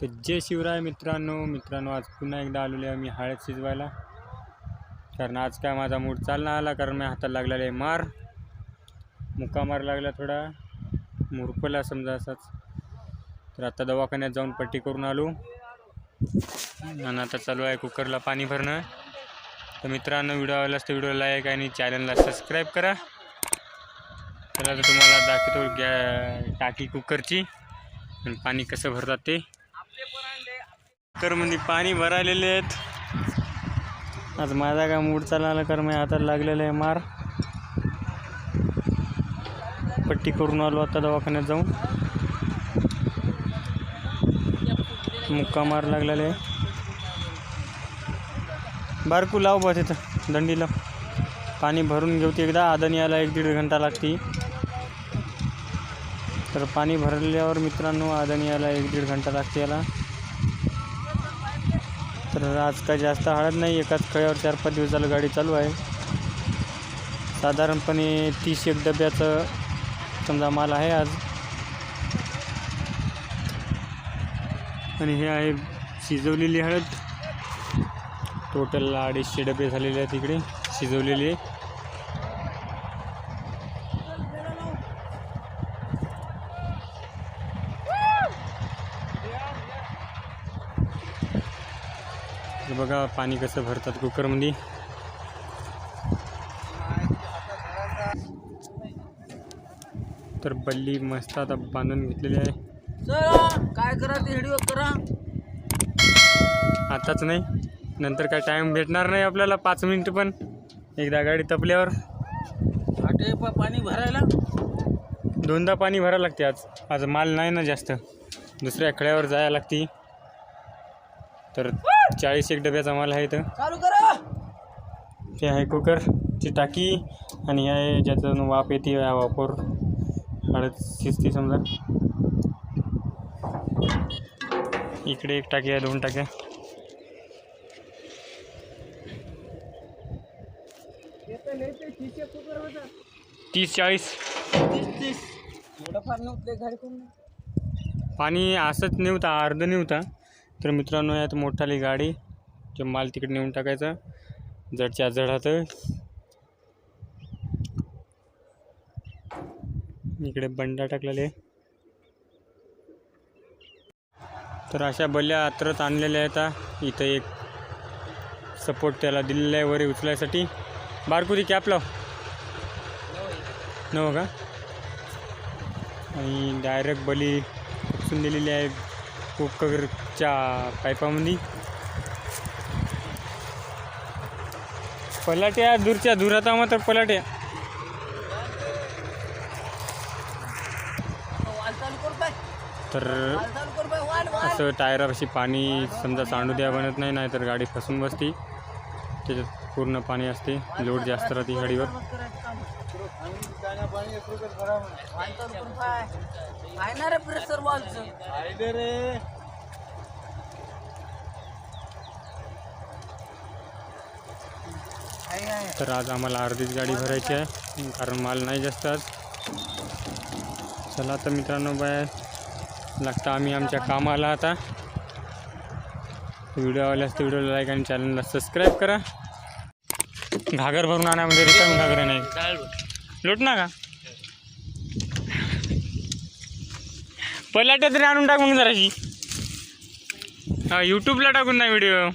तर जय शिवराय मित्रांनो. मित्रांनो आज पुन्हा एकदा आलेलो आहे मी हळद शिजवायला. कारण आज काय माझा मूड चालना आला कारण मी हाताला लागलेला आहे मार. मुका मार लागला थोडा. मुरपला समजा असाच. तर आता दवाखान्यात जाऊन पट्टी करून आलो. आणि आता चालू आहे कुकरला पाणी भरणं. तर मित्रांनो व्हिडिओ आवडला तर व्हिडिओ लाईक आणि चॅनलला सबस्क्राईब करा. चला तर तुम्हाला दाखवतो गॅ टाकी कुकरची. आणि पाणी कसं भरतात ते. कुकरमध्ये म्हणजे पाणी भरालेले आहेत. आज माझा काय मूड चालला आला कर मी हाताला लागलेलं आहे मार. पट्टी करून आलो आता दवाखान्यात जाऊन. मुक्का मार लागलेला आहे. बारकू लाव बा तिथं दंडीला पाणी भरून घेऊ ते एकदा आदन यायला एक दीड घंटा लागते तर पाणी भरल्यावर मित्रांनो आदन यायला एक दीड घंटा लागते याला. तर आज काय जास्त हळद नाही एकाच खळ्यावर चार पाच दिवस झालं गाडी चालू आहे. साधारणपणे तीस एक डब्याचं समजा माल आहे आज. आणि हे आहे शिजवलेली हळद. टोटल अडीचशे डबे झालेले आहेत इकडे शिजवलेली. हे बघा पाणी कसं भरतात कुकरमध्ये. तर बल्ली मस्त आता बांधून घेतलेली आहे. काय करा ते व्हिडिओ करा. आताच नाही नंतर काय टाईम भेटणार नाही आपल्याला पाच मिनिट पण. एकदा गाडी तपल्यावर. आटे पाणी भरायला. दोनदा पाणी भरायला लागते आज. आज माल नाही ना जास्त. दुसऱ्या खड्यावर जायला लागते. तर चाळीस एक डब्याचा माल आहे इथं. ते आहे कुकरची टाकी आणि हे आहे ज्याचं वाफ येते या वापर. हळद शिजते समजा. इकडे एक टाकी आहे दोन टाक्या. तीस चाळीस. नव्हतं पाणी असंच नेवता अर्ध नेवता तर मित्रांनो यात मोठाली गाडी जो माल तिकडे नेऊन टाकायचा जडच्या जडात. इकडे बंडा टाकलेले. तर अशा बल्ल्या आत्रत आणलेल्या आहेत. आता इथं एक सपोर्ट त्याला दिलेला आहे वरी उचलायसाठी. बारकुरी कॅप लाव नव का? आणि डायरेक्ट बली उपसून दिलेली आहे. कुकरच्या पाईपामध्ये. पलाट्या दूरच्या दुराता मात्र पलाट्या. तर असं टायरापाशी पाणी समजा सांडू द्या बनत नाही नाहीतर गाडी फसून बसते. त्याच्यात पूर्ण पाणी असते. लोड जास्त राहते गाडीवर तर आज आम्हाला अर्धीच गाडी भरायची आहे. कारण माल नाही जास्त आज. चला तर मित्रांनो बाय. लागता आम्ही आमच्या कामाला आता. व्हिडिओ आवडल्यास तर व्हिडिओला लाईक आणि चॅनलला सबस्क्राईब करा. घागर भरून आणण्यामध्ये रिकामी घागरे नाही लुट ना का? पलाट्या तरी आणून टाक मग जराशी. हा यूट्यूबला टाकून ना व्हिडिओ